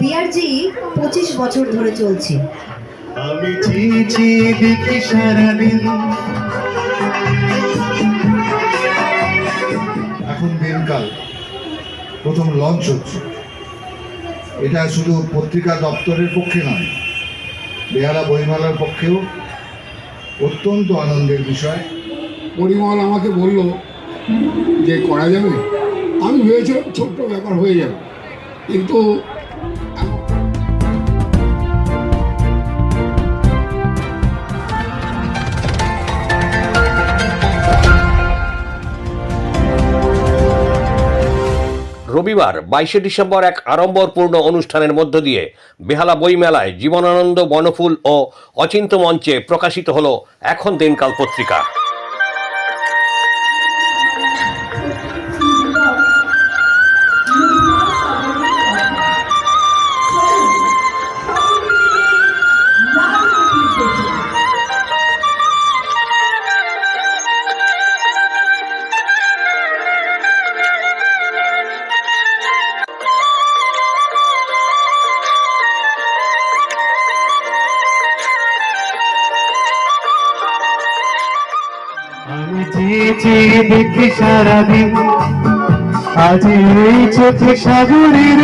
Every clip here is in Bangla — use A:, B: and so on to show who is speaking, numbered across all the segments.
A: বিআরজি পঁচিশ বছর ধরে চলছে।
B: এখন দিনকাল। প্রথম লঞ্চ হচ্ছে। এটা শুধু পত্রিকা দপ্তরের পক্ষে নয় বেহালা বইমেলার পক্ষেও অত্যন্ত আনন্দের বিষয়।
C: পরিমল আমাকে বলল যে, করা যাবে? আমি ভেবেছিলাম ছোট্ট ব্যাপার হয়ে যাবে। কিন্তু
D: রবিবার বাইশে ডিসেম্বর এক আড়ম্বরপূর্ণ অনুষ্ঠানের মধ্য দিয়ে বেহালা বইমেলায় জীবনানন্দ, বনফুল ও অচিন্ত মঞ্চে প্রকাশিত হল এখন দিনকাল পত্রিকা।
E: চেয়ে দেখি সারাদিন। আজ এই চোখে সাগরের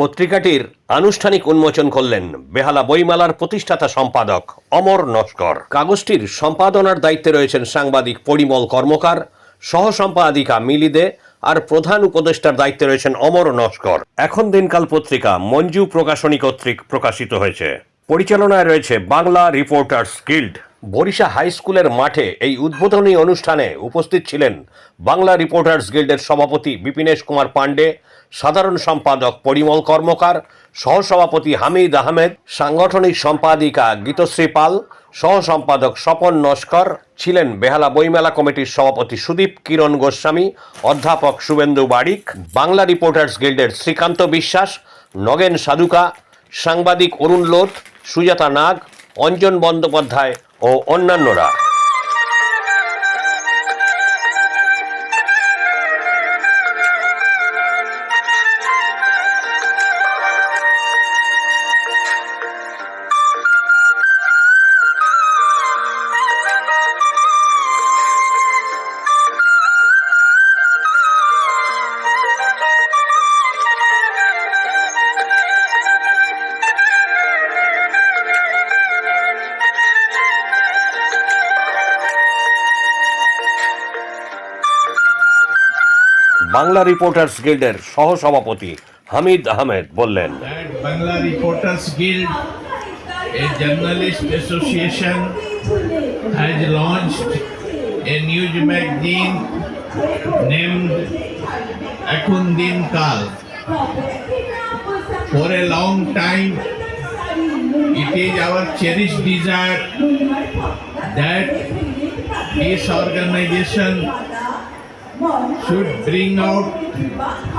D: পত্রিকাটির আনুষ্ঠানিক উন্মোচন করলেন বেহালা বইমেলার প্রতিষ্ঠাতা সম্পাদক অমর নস্কর। কাগজটির সম্পাদনার দায়িত্বে রয়েছেন সাংবাদিক পরিমল কর্মকার সহ সম্পাদিকা মিলিদে আর প্রধান উপদেষ্টার দায়িত্বে রয়েছেন অমর নস্কর। এখন দিনকাল পত্রিকা মঞ্জু প্রকাশনী কর্তৃক প্রকাশিত হয়েছে। পরিচালনায় রয়েছে Bangla reporters guild. Barisha high স্কুলের মাঠে এই উদ্বোধনী অনুষ্ঠানে উপস্থিত ছিলেন বাংলা রিপোর্টার্স গিল্ডের সভাপতি বিপিনেশ কুমার পাণ্ডে, সাধারণ সম্পাদক পরিমল কর্মকার, সহসভাপতি হামিদ আহমেদ, সাংগঠনিক সম্পাদিকা গীতশ্রী পাল সহ সম্পাদক স্বপন নস্কর, ছিলেন বেহালা বইমেলা কমিটির সভাপতি সুদীপ কিরণ গোস্বামী, অধ্যাপক শুভেন্দু বারিক, বাংলা রিপোর্টার্স গিল্ডের শ্রীকান্ত বিশ্বাস, নগেন সাধুকা, সাংবাদিক অরুণ লোট সুজাতা নাগ, অঞ্জন বন্দ্যোপাধ্যায় ও অন্যান্যরা বাংলা রিপোর্টার্স গিল্ডের সহসভাপতি হামিদ আহমেদ বললেন
F: that Bangla Reporters a journalist association, has launched a news magazine named Akundin Kal. For a long time, it is our cherished desire that this organization should bring out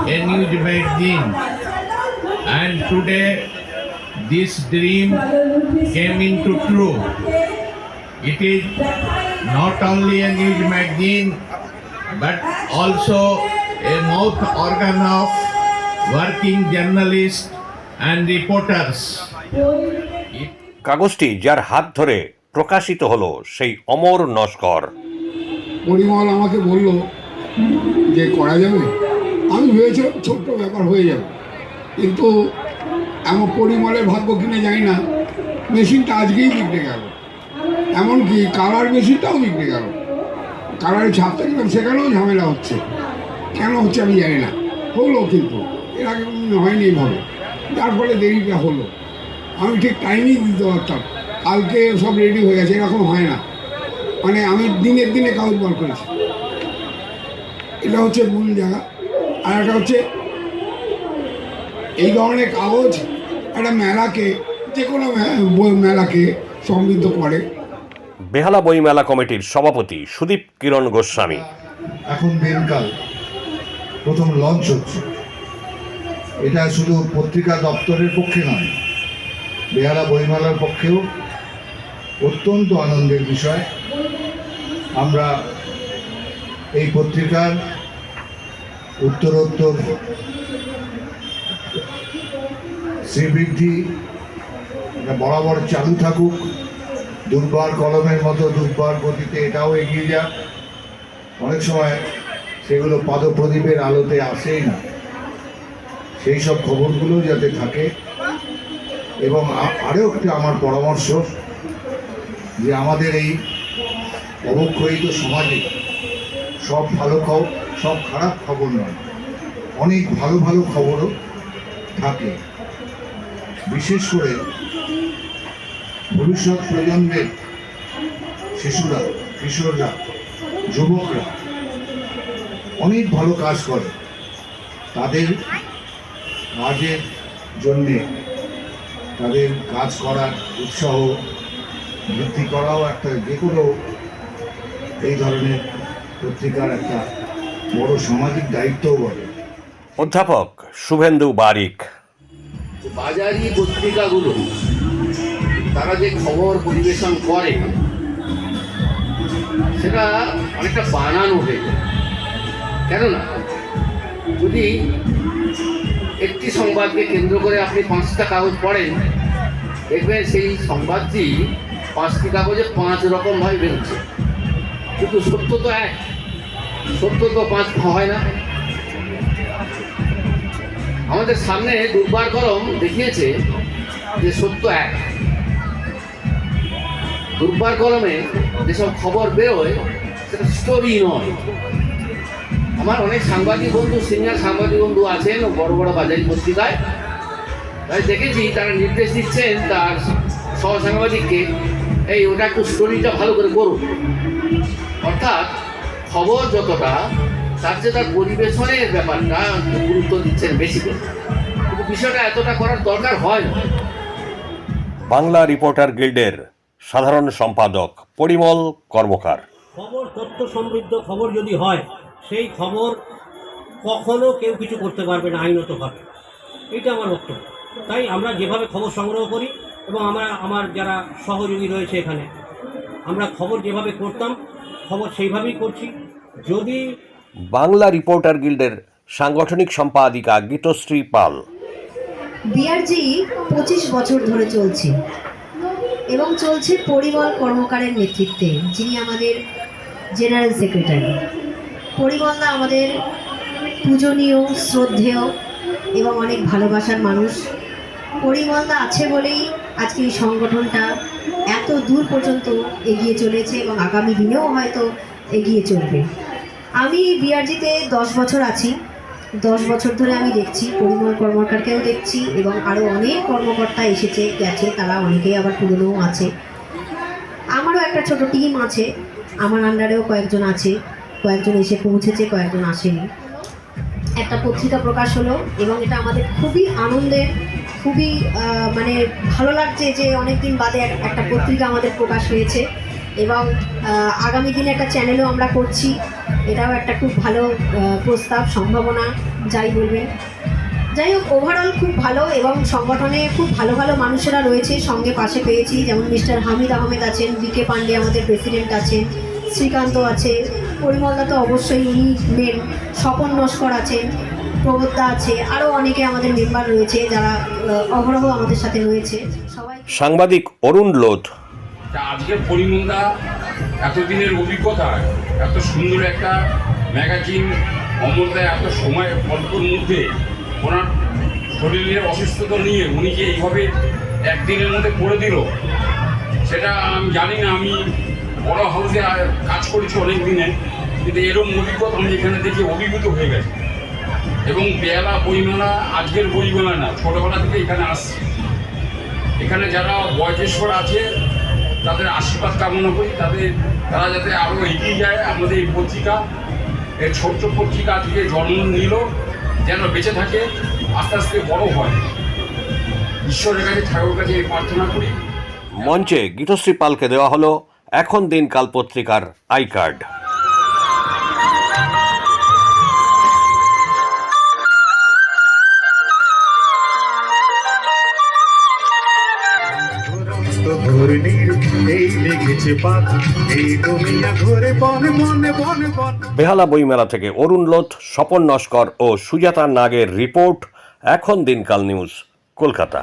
F: a news magazine. And today, this dream came into true. It is not only a news magazine, but also a mouth organ of working journalists and reporters. It
D: কাগজটি যার হাত ধরে প্রকাশিত হলো সেই অমর নস্কর
C: পরিমল আমাকে বলল যে করা যাবে, আমি ভেবেছিলাম ছোট্ট ব্যাপার হয়ে যাবে। কিন্তু এমন পরিমলের ভাগ্য কিনে যাই না, মেশিনটা আজকেই বিগড়ে গেল। এমনকি কালার মেশিনটাও বিগড়ে গেল। কালারে ছাপতে গেলাম সেখানেও ঝামেলা হচ্ছে। কেন হচ্ছে আমি জানি না। হলো কিন্তু, এর আগে হয়নি এইভাবে। যার ফলে দেরিটা হলো। আমি ঠিক টাইমই দিতে পারতাম। কালকে সব রেডি হয়ে গেছে, এরকম হয় না। মানে আমি দিনের দিনে কাগজ বার করেছি। এটা হচ্ছে মূল জায়গা। আর একটা হচ্ছে এই ধরনের কাগজ একটা মেলাকে যে কোনো বই মেলাকে সমৃদ্ধ করে।
D: বেহালা বইমেলা কমিটির সভাপতি সুদীপ কিরণ গোস্বামী।
B: এখন বেনকাল প্রথম লঞ্চ হচ্ছে। এটা শুধু পত্রিকা দপ্তরের পক্ষে নয় বেহালা বইমেলার পক্ষেও অত্যন্ত আনন্দের বিষয়। আমরা এই পত্রিকার উত্তরোত্তর শ্রীবৃদ্ধি বরাবর চালু থাকুক, দুর্বার কলমের মতো দুর্বার গতিতে এটাও এগিয়ে যাক। অনেক সময় সেগুলো পাদপ্রদীপের আলোতে আসেই না। সেই সব খবরগুলো যাতে থাকে। এবং আরও একটা আমার পরামর্শ যে আমাদের এই অবক্ষয়িত সমাজে সব ভালো খবর সব খারাপ খবর নয়। অনেক ভালো ভালো খবরও থাকে। বিশেষ করে ভবিষ্যৎ প্রজন্মের শিশুরা, কিশোররা, যুবকরা অনেক ভালো কাজ করে। তাদের কাজের জন্যে তাদের কাজ করার উৎসাহ বৃদ্ধি করাও একটা যে কোনো এই ধরনের পত্রিকার একটা বড় সামাজিক দায়িত্বও বলে
D: অধ্যাপক শুভেন্দু বারিক।
G: বাজারি পত্রিকাগুলো তারা যে খবর পরিবেশন করে সেটা অনেকটা বানানো হয়ে যায়। কেননা যদি একটি সংবাদকে কেন্দ্র করে আপনি পাঁচটা কাগজ পড়েন দেখবেন সেই সংবাদটি পাঁচটি কাগজে পাঁচ রকমভাবে বেরোচ্ছে। কিন্তু সত্য তো এক। সত্য তো পাঁচ হয় না। আমাদের সামনে দুর্বার কলম দেখিয়েছে যে সত্য এক। দুর্বার কলমে যেসব খবর বেরোয়, সেটা স্টোরি নয়। আমার অনেক সাংবাদিক বন্ধু সিনিয়র সাংবাদিক বন্ধু আছেন বড় বড় বাজারি পত্রিকায়। তাই দেখেছি, তারা নির্দেশ দিচ্ছেন তার সহ সাংবাদিককে এই ওটা একটু স্টোরিটা ভালো করে করুন অর্থাৎ খবর যতটা তার চেয়ে তার পরিবেশনের ব্যাপারটা গুরুত্ব দিচ্ছেন বেশি করে। কিন্তু বিষয়টা এতটা করার দরকার হয়
D: বাংলা রিপোর্টার গিল্ডের সাধারণ সম্পাদক পরিমল কর্মকার।
H: খবর তথ্য সমৃদ্ধ খবর যদি হয় সেই খবর কখনো কেউ কিছু করতে পারবে না আইনত আইনতভাবে। এটা আমার বক্তব্য। তাই আমরা যেভাবে খবর সংগ্রহ করি এবং আমরা আমার যারা সহযোগী রয়েছে এখানে আমরা খবর যেভাবে করতাম খবর সেইভাবেই করছি। যদি
D: বাংলা রিপোর্টার গিল্ডের সাংগঠনিক সম্পাদিকা গীতশ্রী পাল।
A: বিআরজি পঁচিশ বছর ধরে চলছে এবং চলছে পরিমল কর্মকারের নেতৃত্বে যিনি আমাদের জেনারেল সেক্রেটারি। পরিমলদা আমাদের পূজনীয় শ্রদ্ধেয় এবং অনেক ভালোবাসার মানুষ। পরিমলদা আছে বলেই আজকে এই সংগঠনটা এত দূর পর্যন্ত এগিয়ে চলেছে এবং আগামী দিনেও হয়তো এগিয়ে চলবে। আমি বিআরজিতে দশ বছর আছি। দশ বছর ধরে আমি দেখছি, পরিমল কর্মকারকেও দেখছি এবং আরও অনেক কর্মকর্তা এসেছে, গেছে, তারা অনেকেই আবার পুরনোও আছে। আমারও একটা ছোট টিম আছে, আমার আন্ডারেও কয়েকজন আছে, কয়েকজন এসে পৌঁছেছে, কয়েকজন আসেনি। একটা পত্রিকা প্রকাশ হলো এবং এটা আমাদের খুবই আনন্দের খুবই মানে ভালো লাগছে যে অনেক দিন বাদে একটা পত্রিকা আমাদের প্রকাশ হয়েছে এবং আগামী দিনে একটা চ্যানেলও আমরা করছি। এটাও একটা খুব ভালো প্রস্তাব সম্ভাবনা যাই বলবেন যাই হোক ওভারঅল খুব ভালো এবং সংগঠনে খুব ভালো ভালো মানুষেরা রয়েছে সঙ্গে পাশে পেয়েছি। যেমন মিস্টার হামিদ আহমেদ আছেন বিকে পান্ডে আমাদের প্রেসিডেন্ট আছেন শ্রীকান্ত আছে পরিমলদা তো অবশ্যই উনি মেন স্বপন নস্কর আছেন। প্রবোধদা আছে আরও অনেকে আমাদের মেম্বার রয়েছে যারা আহ, অহরহ আমাদের সাথে রয়েছে। সবাই
D: সাংবাদিক অরুণ লোধ।
I: তা আজকের পরিমন্দা এতদিনের অভিজ্ঞতা এত সুন্দর একটা ম্যাগাজিন অমরদা এত সময় অল্পর মধ্যে ওনার শরীরের অসুস্থতা নিয়ে উনি যে এইভাবে একদিনের মধ্যে করে দিল সেটা আমি জানি না আমি বড় হাউসে কাজ করেছি অনেক দিনে কিন্তু এরকম অভিজ্ঞতা আমি এখানে দেখে অভিভূত হয়ে গেছি। এবং বেলা বইমেলা, আজকের বইমেলা না, ছোটোবেলা থেকে এখানে আসছি। এখানে যারা বয়োজ্যেষ্ঠরা আছে, তাদের আশীর্বাদ কামনা করি। তাদের, তারা যাতে আরও এগিয়ে যায় আমাদের এই পত্রিকা। এই ছোট্ট পত্রিকা আজকে জন্ম নিল, যেন বেঁচে থাকে, আস্তে আস্তে বড় হয়। ঈশ্বরের কাছে ঠাকুর কাছে এই প্রার্থনা করি।
D: মঞ্চে গীতশ্রী পালকে দেওয়া হলো এখন দিনকাল পত্রিকার আই কার্ড। বেহালা বইমেলা থেকে অরুণ লোথ, স্বপন নস্কর ও সুজাতা নাগের রিপোর্ট, এখন দিনকাল নিউজ, কলকাতা।